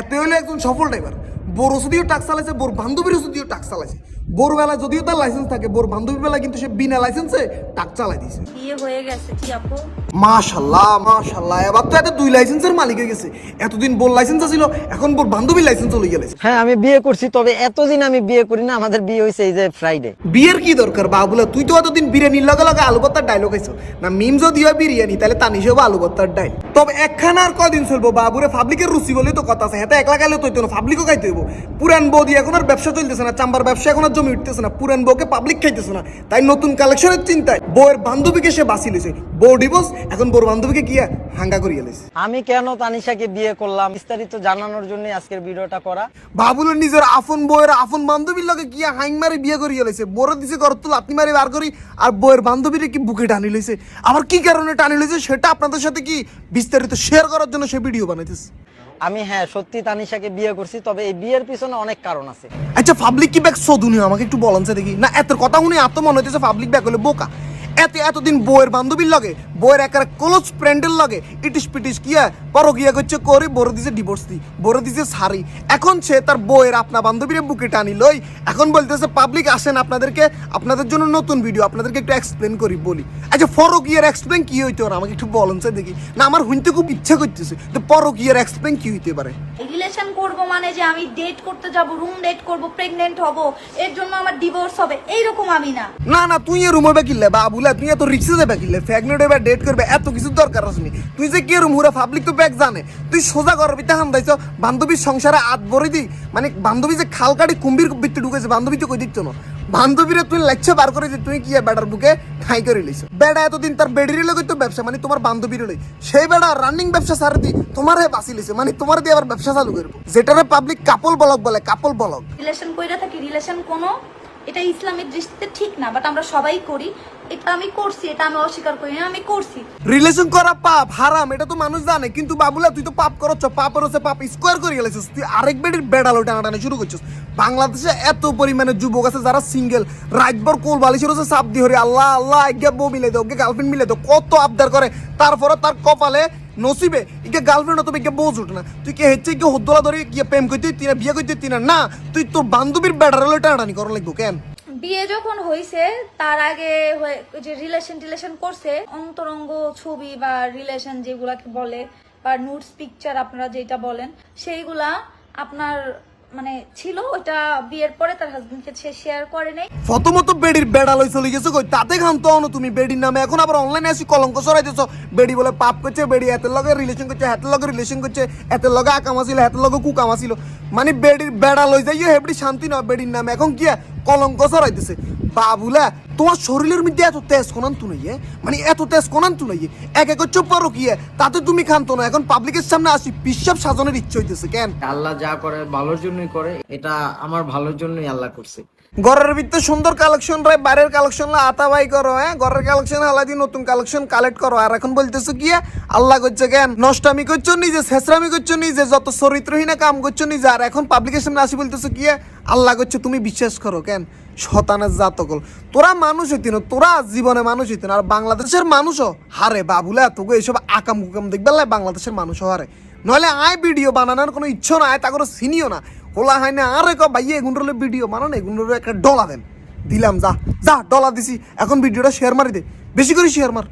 এত হলে একজন সফল ড্রাইভার বড় যদিও টাক চালাইছে, বোর বান্ধবীর যদিও টাক চালাইছে। বোর বেলা যদিও তার লাইসেন্স থাকে, বোর বান্ধবীর বেলা কিন্তু সে বিনা লাইসেন্সে টাক চালাই দিয়েছে বিয়ে হয়ে গেছে কি আপু? মাশাল্লাহ মাশাল্লাহ। এবার তো এত দুই লাইসেন্সের মালিক হয়ে গেছে। এতদিন বোর লাইসেন্স ছিল এখন বোর বান্ধবীর লাইসেন্স চলে গেছে হ্যাঁ আমি বিয়ে করছি তবে এতদিন আমি বিয়ে করি না আমাদের বিয়ে হয়েছে এই যে ফ্রাইডে বিয়ের কি দরকার বাবুলা? তুই তো এতদিন বিরিয়ানির লগে লগে আলু ভর্তার ডাইলগ খাইছো। না মিম যদি হয় বিরিয়ানি তাহলে তা হিসেবে আলু ভর্তার ডাইল তবে একখানা আর কদিন চলবো? বাবুরে পাবলিকের রুচি বলে তো কথা আছে। হেতে একলা খাইলে তো না পাবলিকও খাইতে হইব। পুরান বৌদি এখন আর ব্যবসা চলতেছে না চাম্বার ব্যবসা এখন আর জমি উঠতেছে না পুরান বউকে পাবলিক খাইতেছে না। তাই নতুন কালেকশনের চিন্তায় বউয়ের বান্ধবীকে সে বাঁচি লিছে বউ ডিভোর্স এখন বড় বান্ধবীকে কি হাঙ্গা করিয়ে লেছে আমি কেন তানিশাকে বিয়ে করলাম? বিস্তারিত জানানোর জন্য আজকের ভিডিওটা করা। বাবুলের নিজের আফন বউয়ের আফন বান্ধবীর লগে কি হাইং মারি বিয়ে করিয়ে লাইছে। বড় দিছে ঘর তো লাত্তি মারি বার করি আর বউয়ের বান্ধবীরে কি বুকে টানি লইছে? আবার কি কারণে টানি লইছে সেটা আপনাদের সাথে কি বিস্তারিত শেয়ার করার জন্য সে ভিডিও বানাইতেছে? আমি হ্যাঁ সত্যি তানিশাকে বিয়ে করছি তবে এই বিয়ের পিছনে অনেক কারণ আছে। আচ্ছা পাবলিক কি ব্যাগ সদুনি আমাকে একটু বলেন দেখি। না এত কথা শুনে এত মনে হইতেছে পাবলিক ব্যাগ হলে বোকা। এত এতদিন বউয়ের বান্ধবীর লগে বউয়ের একার ক্লোজ ফ্রেন্ডের লগে ইটিস পিটিস কিয়া পর গিয়া করছে করে বড় দিছে ডিভোর্স দি বড় দিছে সারি এখন সে তার বউয়ের আপনা বান্ধবীর বুকে টানি লই এখন বলতেছে পাবলিক আসেন আপনাদেরকে আপনাদের জন্য নতুন ভিডিও আপনাদেরকে একটু এক্সপ্লেন করি বলি। আচ্ছা ফরক ইয়ার এক্সপ্লেন কি হইতে পারে আমাকে একটু বলেন সে দেখি। না আমার শুনতে খুব ইচ্ছা করতেছে। তো পরক ইয়ার এক্সপ্লেন কি হইতে পারে? রিলেশন করব মানে যে আমি ডেট করতে যাব রুম ডেট করব প্রেগনেন্ট হব এর জন্য আমার ডিভোর্স হবে এইরকম আমি না। না না তুই এ রুমে কিনলে বা বুলা তুই এত রিক্সে যাবে কিনলে ফ্যাগনেট এবার ডেট করবে এত কিছু দরকার আসনি তুই যে কে রুম হুরা পাবলিক তো ব্যাগ জানে। তুই সোজা করবি তা হান্দাইছ বান্ধবীর সংসারে আত ভরে দি। মানে বান্ধবী যে খাল কাটি কুম্ভীর ভিতরে ঢুকেছে, বান্ধবী তো কই দিচ্ছ না। বান্ধবীরে তুই লেখছে বার করে যে তুই কি বেড়ার বুকে ঠাই করে লিছ বেড়া এতদিন তার বেডির লগে তো ব্যবসা মানে তোমার বান্ধবীর লই। সেই বেড়া রানিং ব্যবসা সারে দি, তোমার হে বাসি লিছে মানে তোমার দিয়ে আবার ব্যবসা চালু করব। যেটারে পাবলিক কাপল ব্লগ বলে কাপল ব্লগ রিলেশন কইরা থাকি রিলেশন কোনো এটা ইসলামিক দৃষ্টিতে ঠিক না বাট আমরা সবাই করি। এটা আমি করছি, এটা আমি অস্বীকার করি আমি করছি। রিলেশন করা পাপ, হারাম, এটা তো মানুষ জানে। কিন্তু বাবুলা, তুই তো পাপ করছ পাপের হচ্ছে পাপ স্কোয়ার করে গেলেছিস। তুই আরেক বেডির বেড়ালো টানাটানি শুরু করছিস। বাংলাদেশে এত পরিমাণে যুবক আছে যারা সিঙ্গেল রাতভর কোল বালিশের হচ্ছে চাপ দিয়ে হরি। আল্লাহ আল্লাহ, আজ্ঞা, বউ মিলে দাও গার্লফ্রেন্ড মিলে দাও। কত আবদার করে। তারপরে তার কপালে নসিবে ইকে গার্লফ্রেন্ড তুমি কে বোঝ জুট না। তুই কে হেচ্ছে কি হদ্দলা ধরে কি প্রেম করতে না বিয়ে করতে তুই না, তুই তোর বান্ধবীর বেড়ালো টানাটানি করা লাগবো কেন? বিয়ে যখন হয়েছে তার আগে যে রিলেশন টিলেশন করছে, অন্তরঙ্গ ছবি বা রিলেশন যেগুলাকে বলে, বা নুটস পিকচার আপনারা যেটা বলেন, সেইগুলা আপনার মানে ছিল ওটা বিয়ের পরে তার হাজবেন্ডকে সে শেয়ার করে নাই। প্রথমত বেডির বেড়া লই চলে গেছো, কই তাতে খান তো তুমি বেডির নামে। এখন আবার অনলাইনে আসি কলঙ্ক সরাইতেছো। বেডি বলে পাপ করছে, বেডি এত লগে রিলেশন করছে এত লগে রিলেশন করছে এত লগে আকামা ছিল এত লগে কুকামা ছিল মানে বেডির বেড়া লই যাইও হেবড়ি শান্তি না বেডির নামে। এখন কি কলঙ্ক ছড়াইতেছে বাবুলা তোমার শরীরের মধ্যে এত তেজ কোনান তু নাই মানে এত তেজ কোনান তু নাই এক এক চুপ পারো কি তাতে তুমি খানতো না এখন পাবলিকের সামনে আসি পিসাব সাজানোর ইচ্ছে হইতেছে কেন? আল্লাহ যা করে ভালোর জন্যই করে এটা আমার ভালোর জন্যই আল্লাহ করছে। ঘরের ভিতরে সুন্দর কালেকশন রায় বাইরের কালেকশন আতা বাই করো হ্যাঁ? ঘরের কালেকশন আলাদি নতুন কালেকশন কালেক্ট করো। আর এখন বলতেছো কি আল্লাহ করছে কেন? নষ্টামি করছ নিজে শেষরামি করছ নিজে যত চরিত্রহীন কাম করছ নিজে। আর এখন পাবলিকের সামনে আসি বলতেছো কি আল্লাহ করছে তুমি বিশ্বাস করো কেন? শতানের জাতকল। তোরা মানুষ হইতেন, তোরা জীবনে মানুষ হইতেন, আর বাংলাদেশের মানুষও হারে বাবুলা তোকে এইসব আকাম কুকাম দেখবে লাই বাংলাদেশের মানুষও হারে। নইলে আয় ভিডিও বানানোর কোনো ইচ্ছা না আয় তা করে চিনিও না। হোলা হয় না, আরে ক ভাই এগুনরলে ভিডিও বানান এগুনরলে একটা ডলা দেন। দিলাম, যা যা, ডলা দিছি, এখন ভিডিওটা শেয়ার মারি দে। বেশি করে শেয়ার মার।